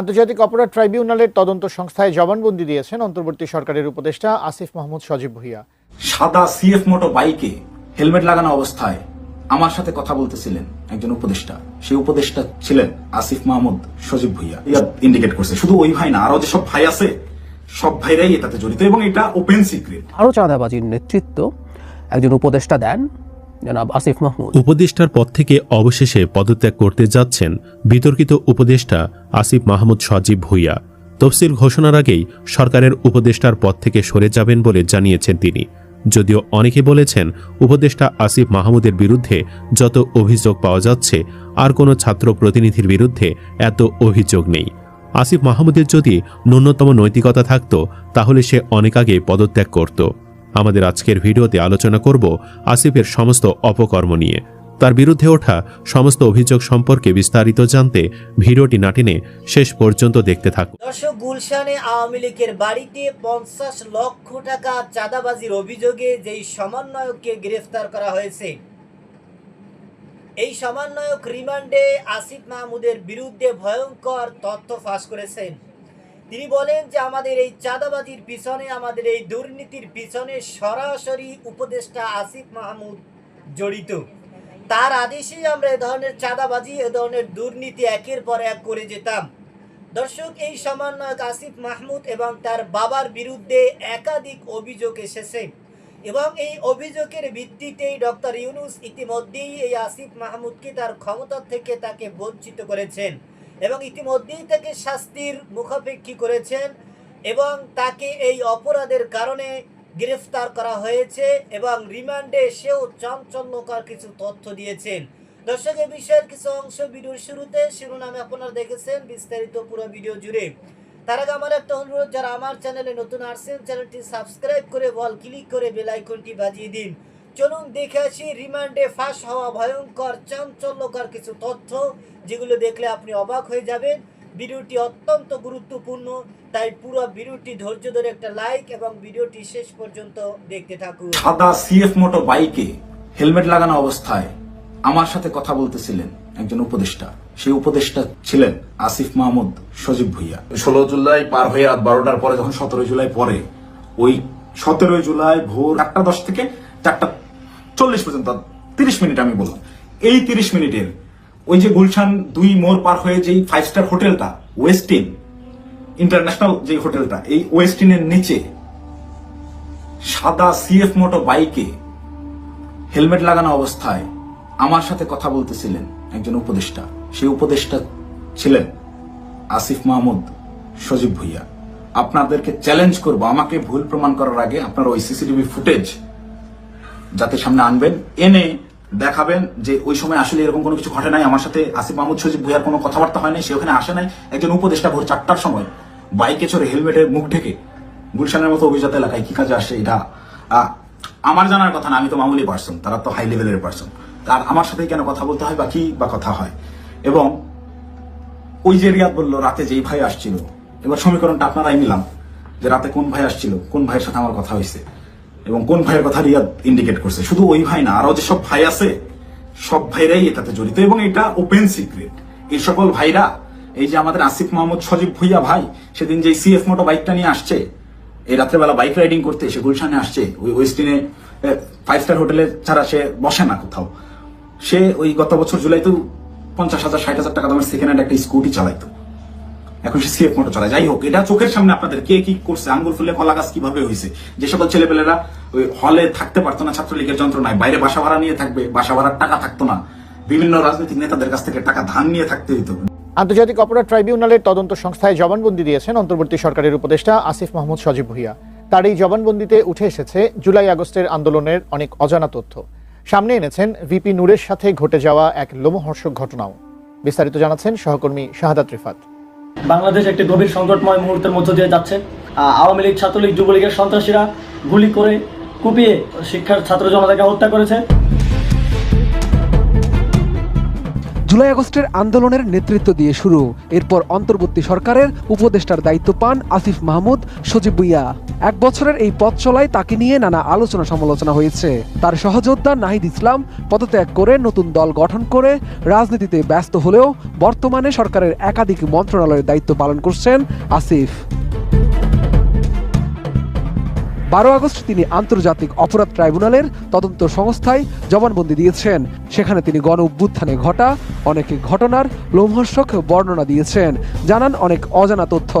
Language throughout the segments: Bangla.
আন্তর্জাতিক অপরাধ ট্রাইব্যুনালের তদন্ত সংস্থায় জবানবন্দি দিয়েছেন অন্তর্বর্তী সরকারের উপদেষ্টা আসিফ মাহমুদ সজীব ভুইয়া। সাদা সিএফ মোটো বাইকে হেলমেট লাগানো অবস্থায় আমার সাথে কথা বলতেছিলেন একজন উপদেষ্টা। সেই উপদেষ্টা ছিলেন আসিফ মাহমুদ সজীব ভুইয়া। ইন্ডিকেট করছে। শুধু ওই ভাই না আরও যে সব ভাই আছে সব ভাইরাই এটাতে জড়িত এবং এটা ওপেন সিক্রেট আরও চাঁদাবাজির নেতৃত্ব একজন উপদেষ্টা দেন। জনাব আসিফ মাহমুদ। উপদেষ্টার পদ থেকে অবশেষে পদত্যাগ করতে যাচ্ছেন বিতর্কিত উপদেষ্টা আসিফ মাহমুদ সজীব ভুইয়া। তফসিল ঘোষণার আগেই সরকারের উপদেষ্টার পদ থেকে সরে যাবেন বলে জানিয়েছেন তিনি। যদিও অনেকে বলেছেন, উপদেষ্টা আসিফ মাহমুদের বিরুদ্ধে যত অভিযোগ পাওয়া যাচ্ছে, আর কোনো ছাত্র প্রতিনিধির বিরুদ্ধে এত অভিযোগ নেই। আসিফ মাহমুদের যদি ন্যূনতম নৈতিকতা থাকত, তাহলে সে অনেক আগে পদত্যাগ করত। আমাদের আজকের ভিডিওতে আলোচনা করব আসিফের সমস্ত অপকর্ম নিয়ে। তার বিরুদ্ধে ওঠা সমস্ত অভিযোগ সম্পর্কে বিস্তারিত জানতে ভিডিওটি নাটিনে শেষ পর্যন্ত দেখতে থাকুন। দর্শক, গুলশানে আওয়ামী লীগের বাড়িতে পঞ্চাশ লক্ষ টাকা চাঁদাবাজির অভিযোগে যেই সমন্বয়ককে গ্রেফতার করা হয়েছে, এই সমন্বয়ক রিমান্ডে আসিফ মাহমুদের বিরুদ্ধে ভয়ঙ্কর তথ্য ফাঁস করেছেন। তিনি বলেন যে আমাদের এই চাঁদাবাজির পিছনে, আমাদের এই দুর্নীতির পিছনে সরাসরি উপদেষ্টা আসিফ মাহমুদ জড়িত। তার আদেশেই আমরা এ ধরনের চাঁদাবাজি, এ ধরনের দুর্নীতি একের পর এক করে যেতাম। দর্শক, এই সমন্বয়ক আসিফ মাহমুদ এবং তার বাবার বিরুদ্ধে একাধিক অভিযোগ এসেছে এবং এই অভিযোগের ভিত্তিতেই ডক্টর ইউনুস ইতিমধ্যেই এই আসিফ মাহমুদকে তার ক্ষমতা থেকে তাকে বঞ্চিত করেছেন। এবং ইতিমধ্যেই তাকে শাস্তির মুখাপেক্ষী করেছেন এবং তাকে এই অপরাধের কারণে গ্রেফতার করা হয়েছে এবং রিমান্ডে সেও চাঞ্চল্যকর কিছু তথ্য দিয়েছেন। দর্শক এই বিষয়ের কিছু অংশ ভিডিওর শুরুতে শিরোনামে আপনারা দেখেছেন বিস্তারিত পুরো ভিডিও জুড়ে। তার আগে আমার একটা অনুরোধ, যারা আমার চ্যানেলে নতুন আসছেন, চ্যানেলটি সাবস্ক্রাইব করে বল ক্লিক করে, বেল আইকনটি বাজিয়ে দিন। চলুন দেখে আসি, রিমান্ডে ফাঁস হওয়া ভয়ঙ্কর, চাঞ্চল্যকর কিছু তথ্য যেগুলো দেখলে আপনি অবাক হয়ে যাবেন। ভিডিওটি অত্যন্ত গুরুত্বপূর্ণ, তাই পুরো ভিডিওটি ধৈর্য ধরে একটা লাইক এবং ভিডিওটি শেষ পর্যন্ত দেখতে থাকুন। সাদা সিএফ মোটো বাইকে হেলমেট লাগানো অবস্থায় আমার সাথে কথা বলতেছিলেন একজন উপদেষ্টা। সেই উপদেষ্টা ছিলেন আসিফ মাহমুদ সজীব ভুইয়া। ষোলো জুলাই পার হয়ে রাত বারোটার পরে, যখন সতেরো জুলাই পরে, ওই সতেরোই জুলাই ভোর চারটা দশ থেকে চারটা চল্লিশ পর্যন্ত তিরিশ মিনিট আমি বললাম। এই তিরিশ মিনিটের, ওই যে গুলশান দুই মোড় পার হয়ে যেই ফাইভ স্টার হোটেলটা ওয়েস্টিন ইন্টারন্যাশনাল যে হোটেলটা, এই ওয়েস্টিনের নিচে সাদা সিএফ মোটো বাইকে হেলমেট লাগানো অবস্থায় আমার সাথে কথা বলতেছিলেন একজন উপদেষ্টা। সেই উপদেষ্টা ছিলেন আসিফ মাহমুদ সজীব ভুইয়া। আপনাদেরকে চ্যালেঞ্জ করব, আমাকে ভুল প্রমাণ করার আগে আপনারা ওই সিসিটিভি ফুটেজ যাতে সামনে আনবেন। এনে দেখাবেন যে ওই সময় আসলে এরকম কোনো কিছু ঘটে নাই। আমার সাথে আসিফ মাহমুদ সজিব ভুইয়ার কোনো কথাবার্তা হয় নাই, সে ওখানে আসে নাই। একজন উপদেষ্টা ভোর চারটার সময় বাইকে চড়ে হেলমেটের মুখ ঢেকে গুলশানের মতো অভিজাত এলাকায় কি কাজে আসে এটা? আমার জানার কথা না, আমি তো মামুলি পার্সন তারা তো হাই লেভেলের পার্সন আর আমার সাথে কেন কথা বলতে হয় বা কি বা কথা হয়? এবং ওই যে রিয়াদ বলল, রাতে যেই ভাই আসছিল, এবার সমীকরণটা আপনারাই নিলাম, যে রাতে কোন ভাই আসছিল, কোন ভাইয়ের সাথে আমার কথা হয়েছে? এবং কোন ভাইয়ের কথা রিয়াদ ইন্ডিকেট করছে? শুধু ওই ভাই না আরও যে সব ভাই আছে, সব ভাইরাই এটাতে জড়িত এবং এটা ওপেন সিক্রেট এই সকল ভাইরা, এই যে আমাদের আসিফ মাহমুদ সজীব ভুইয়া ভাই, সেদিন যে সিএফ মোটো বাইকটা নিয়ে আসছে, এই রাত্রেবেলা বাইক রাইডিং করতে সে গুলশানে আসছে, ওই ওয়েস্টিনে ফাইভ স্টার হোটেলে ছাড়া সে বসে না কোথাও। সে ওই গত বছর জুলাইতেও পঞ্চাশ হাজার, ষাট হাজার টাকা দামের সেকেন্ড হ্যান্ড একটা স্কুটি চালাইতো। এখন সে সিএফ মোটর চালায় যাই হোক, এটা চোখের সামনে আপনাদের কে কি করছে, আঙ্গুল ফুলে কলা গাছ কীভাবে হয়েছে যে সকল ছেলেপেলেরা ওই হলে থাকতে পারতো না, ছাত্রলীগের যন্ত্রণায়, বাইরে বাসা ভাড়া নিয়ে থাকবে, বাসা ভাড়ার টাকা থাকতো না। বিভিন্ন রাজনৈতিক নেতাদের কাছ থেকে টাকা ধান নিয়ে থাকতে হইতো। আন্তর্জাতিক অপরাধ ট্রাইব্যুনালের তদন্ত সংস্থায় জবানবন্দি দিয়েছেন অন্তর্বর্তী সরকারের উপদেষ্টা আসিফ মাহমুদ সজীব ভুইয়া। তার এই জবানবন্দিতে উঠে এসেছে জুলাই আগস্টের আন্দোলনের অনেক অজানা তথ্য। সামনে এনেছেন ভিপি নূরের সাথে ঘটে যাওয়া এক লোমহর্ষক ঘটনাও। বিস্তারিত জানাচ্ছেন সহকর্মী শাহাদাত রিফাত। বাংলাদেশ একটি গভীর সংকটময় মুহূর্তের মধ্য দিয়ে যাচ্ছে। আওয়ামী লীগ, ছাত্রলীগ, যুবলীগের সন্ত্রাসীরা গুলি করে কুপিয়ে শিক্ষার ছাত্র জনতাকে হত্যা করেছে। জুলাই আগস্টের আন্দোলনের নেতৃত্ব দিয়ে শুরু। এরপর অন্তর্বর্তী সরকারের উপদেষ্টার দায়িত্ব পান আসিফ মাহমুদ, সজীব ভুইয়া। এক বছরের এই পথ চলায় তাকে নিয়ে নানা আলোচনা সমালোচনা হয়েছে। তার সহযোদ্ধা নাহিদ ইসলাম পদত্যাগ করে নতুন দল গঠন করে রাজনীতিতে ব্যস্ত হলেও বর্তমানে সরকারের একাধিক মন্ত্রণালয়ের দায়িত্ব পালন করছেন আসিফ। বারো আগস্ট তিনি আন্তর্জাতিক অপরাধ ট্রাইব্যুনালের তদন্ত সংস্থায় জবানবন্দি দিয়েছেন। সেখানে তিনি গণ অভ্যুত্থানে ঘটা, অনেক ঘটনার লোমহর্ষক বর্ণনা দিয়েছেন। জানান অনেক অজানা তথ্য।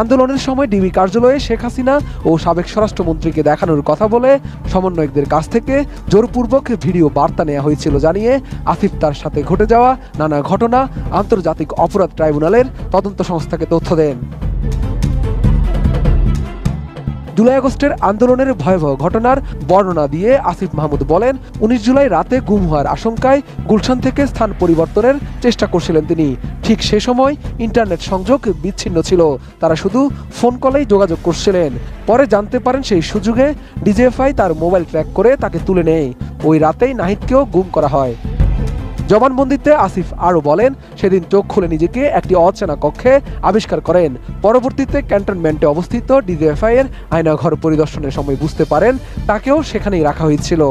আন্দোলনের সময় ডিবি কার্যালয়ে শেখ হাসিনা ও সাবেক স্বরাষ্ট্রমন্ত্রীকে দেখানোর কথা বলে সমন্বয়কদের কাছ থেকে জোরপূর্বক ভিডিও বার্তা নেওয়া হয়েছিল জানিয়ে আসিফ তার সাথে ঘটে যাওয়া নানা ঘটনা আন্তর্জাতিক অপরাধ ট্রাইব্যুনালের তদন্ত সংস্থাকে তথ্য দেন। জুলাই আগস্টের আন্দোলনের ভয়াবহ ঘটনার বর্ণনা দিয়ে আসিফ মাহমুদ বলেন, উনিশ জুলাই রাতে গুম হওয়ার আশঙ্কায় গুলশান থেকে স্থান পরিবর্তনের চেষ্টা করছিলেন তিনি। ঠিক সে সময় ইন্টারনেট সংযোগ বিচ্ছিন্ন ছিল। তারা শুধু ফোন কলেই যোগাযোগ করছিলেন। পরে জানতে পারেন সেই সুযোগে ডিজিএফআই তার মোবাইল ট্র্যাক করে তাকে তুলে নেয়। ওই রাতেই নাহিদকেও গুম করা হয়। জবানবন্দিতে আসিফ আরও বলেন, সেদিন চোখ খুলে নিজেকে একটি অচেনা কক্ষে আবিষ্কার করেন। পরবর্তীতে ক্যান্টনমেন্টে অবস্থিত ডিজিএফআই এর আয়নাঘর পরিদর্শনের সময় বুঝতে পারেন, তাকেও সেখানেই রাখা হয়েছিল।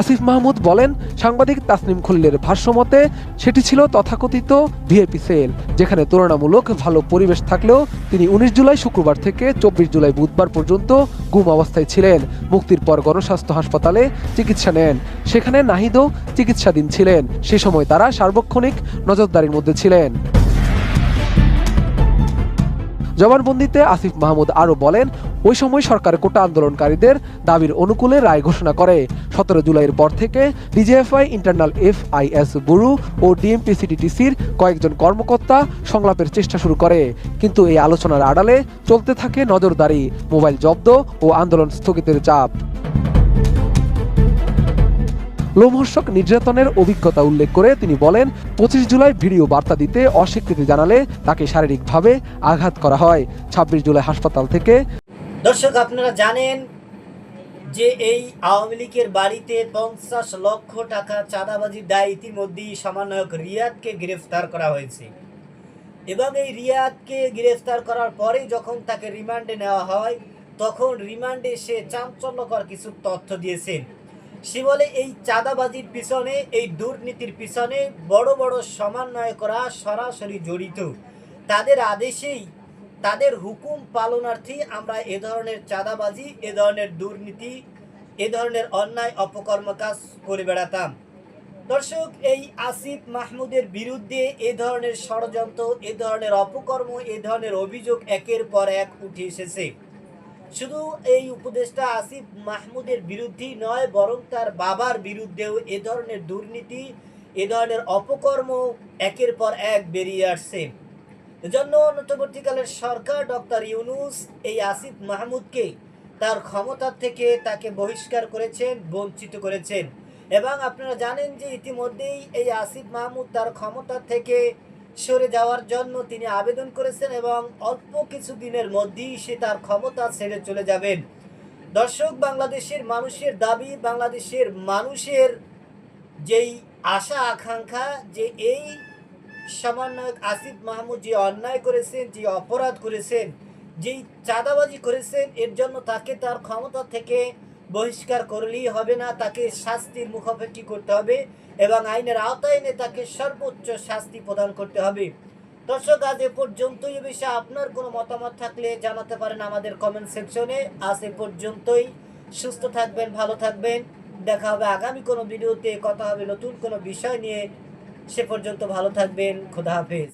আসিফ মাহমুদ বলেন, সাংবাদিক তাসনিম খলিলের ভাষ্যমতে, সেটি ছিল তথাকথিত ভিআইপি সেল, যেখানে তুলনামূলক ভালো পরিবেশ থাকলেও তিনি উনিশ জুলাই শুক্রবার থেকে চব্বিশ জুলাই বুধবার পর্যন্ত গুম অবস্থায় ছিলেন। মুক্তির পর গণস্বাস্থ্য হাসপাতালে চিকিৎসা নেন। সেখানে নাহিদও চিকিৎসাধীন ছিলেন। সে সময় তারা সার্বক্ষণিক নজরদারির মধ্যে ছিলেন। জবানবন্দিতে আসিফ মাহমুদ আরও বলেন, ওই সময় সরকার কোটা আন্দোলনকারীদের দাবির অনুকূলে রায় ঘোষণা করে। সতেরো জুলাইয়ের পর থেকে ডিজিএফআই, ইন্টারনাল এফআইএস বুরু ও ডিএমপিসিডিটিসির কয়েকজন কর্মকর্তা সংলাপের চেষ্টা শুরু করে। কিন্তু এই আলোচনার আড়ালে চলতে থাকে নজরদারি, মোবাইল জব্দ ও আন্দোলন স্থগিতের চাপ। লোমহর্ষক নির্যাতনের অভিজ্ঞতা উল্লেখ করে তিনি বলেন, পঁচিশ জুলাই ভিডিও বার্তা দিতে অস্বীকৃতি জানালে তাকে শারীরিকভাবে আঘাত করা হয়। ছাব্বিশ জুলাই হাসপাতাল থেকে দর্শক, আপনারা জানেন যে এই আওয়ামী লীগের বাড়িতে পঞ্চাশ লক্ষ টাকা চাঁদাবাজির দায় ইতিমধ্যেই সমন্বয়ক রিয়াদকে গ্রেফতার করা হয়েছে। এবং এই রিয়াদকে গ্রেফতার করার পরে যখন তাকে রিমান্ডে নেওয়া হয়, তখন রিমান্ডে সে চাঞ্চল্যকর কিছু তথ্য দিয়েছেন। সে বলে এই চাঁদাবাজির পিছনে, এই দুর্নীতির পিছনে বড় বড় সমন্বয়করা সরাসরি জড়িত। তাদের আদেশেই, তাদের হুকুম পালনার্থী আমরা এ ধরনের চাঁদাবাজি, এ ধরনের দুর্নীতি, এ ধরনের অন্যায় অপকর্ম কাজ করে বেড়াতাম। দর্শক, এই আসিফ মাহমুদের বিরুদ্ধে এ ধরনের ষড়যন্ত্র, এ ধরনের অপকর্ম, এ ধরনের অভিযোগ একের পর এক উঠে এসেছে। শুধু এই উপদেষ্টা আসিফ মাহমুদের বিরুদ্ধেই নয়, বরং তার বাবার বিরুদ্ধেও এ ধরনের দুর্নীতি, এ ধরনের অপকর্ম একের পর এক বেরিয়ে আসছে। এজন্য অন্তর্বর্তীকালের সরকার ডক্টর ইউনুস এই আসিফ মাহমুদকে তার ক্ষমতা থেকে তাকে বহিষ্কার করেছেন, বঞ্চিত করেছেন। এবং আপনারা জানেন যে ইতিমধ্যেই এই আসিফ মাহমুদ তার ক্ষমতা থেকে সরে যাওয়ার জন্য তিনি আবেদন করেছেন এবং অল্প কিছু দিনের মধ্যেই সে তার ক্ষমতা ছেড়ে চলে যাবেন। দর্শক, বাংলাদেশের মানুষের দাবি, বাংলাদেশের মানুষের যেই আশা, আকাঙ্ক্ষা যে এই সমন্বয়ক আসিফ মাহমুদ যে অন্যায় করেছেন, যে অপরাধ করেছেন, যেই চাঁদাবাজি করেছেন, এর জন্য তাকে তার ক্ষমতা থেকে বহিষ্কার করলেই হবে না, তাকে শাস্তির মুখোমুখি করতে হবে এবং আইনের আওতায় এনে তাকে সর্বোচ্চ শাস্তি প্রদান করতে হবে। দর্শক, আজ এ পর্যন্তই। বিষয়ে আপনার কোনো মতামত থাকলে জানাতে পারেন আমাদের কমেন্ট সেকশনে আজ এ পর্যন্তই। সুস্থ থাকবেন, ভালো থাকবেন। দেখা হবে আগামী কোনো ভিডিওতে কথা হবে নতুন কোনো বিষয় নিয়ে। সে পর্যন্ত ভালো থাকবেন। খোদা হাফেজ।